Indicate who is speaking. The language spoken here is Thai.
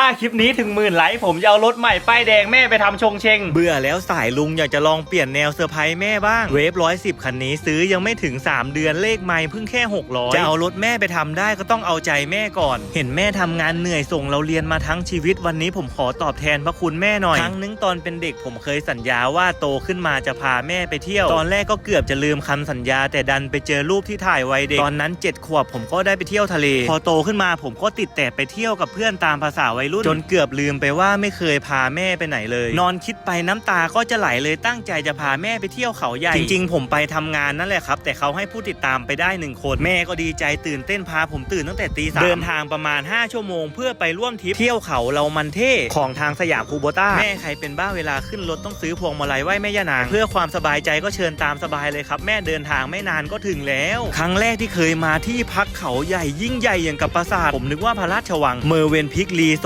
Speaker 1: ถ้าคลิปนี้ถึงหมื่นไลค์ผมจะเอารถใหม่ป้ายแดงแม่ไปทำชงเชง
Speaker 2: เบื่อแล้วสายลุงอยากจะลองเปลี่ยนแนวเซอร์ไพรส์แม่บ้าง เวฟร้อยสิบคันนี้ซื้อยังไม่ถึง 3 เดือนเลขไม่เพิ่งแค่600จะเอารถแม่ไปทำได้ก็ต้องเอาใจแม่ก่อน เห็นแม่ทำงานเหนื่อยส่งเราเรียนมาทั้งชีวิตวันนี้ผมขอตอบแทนพระคุณแม่หน่อยครั้งนึงตอนเป็นเด็กผมเคยสัญญาว่าโตขึ้นมาจะพาแม่ไปเที่ยว ตอนแรกก็เกือบจะลืมคำสัญญา แต่ดันไปเจอรูปที่ถ่ายไว้เด็กตอนนั้น7ขวบผมก็ได้ไปเที่ยวทะเล พอโตขึ้นมาผมก็ติดแต่ไปเที่ยวกับเพื่อนตามภาษาวัยรุ่น จนเกือบลืมไปว่าไม่เคยพาแม่ไปไหนเลย นอนคิดไปน้ำตาก็จะไหลเลยตั้งใจจะพาแม่ไปเที่ยวเขาใหญ่ จริงๆ ผมไปทำงานนั่นแหละครับ แต่เขาให้ผู้ติดตามไปได้หนึ่งคนแม่ก็ดีใจตื่นเต้นพาผมตื่นตั้งแต่ตีสามเดินทางประมาณ 5 ชั่วโมง เพื่อไปร่วมทริปเที่ยวเขาเรามันเท่ของทางสยามคูโบต้าแม่ใครเป็นบ้าเวลาขึ้นรถต้องซื้อพวงมาลัยไหว้แม่ย่านางเพื่อความสบายใจก็เชิญตามสบายเลยครับ แม่เดินทางไม่นานก็ถึงแล้ว ครั้งแรกที่เคยมาที่พักเขาใหญ่ยิ่งใหญ่อย่างกับปราสาทผมนึกว่าพระราชวังเมอร์เวนพิกลี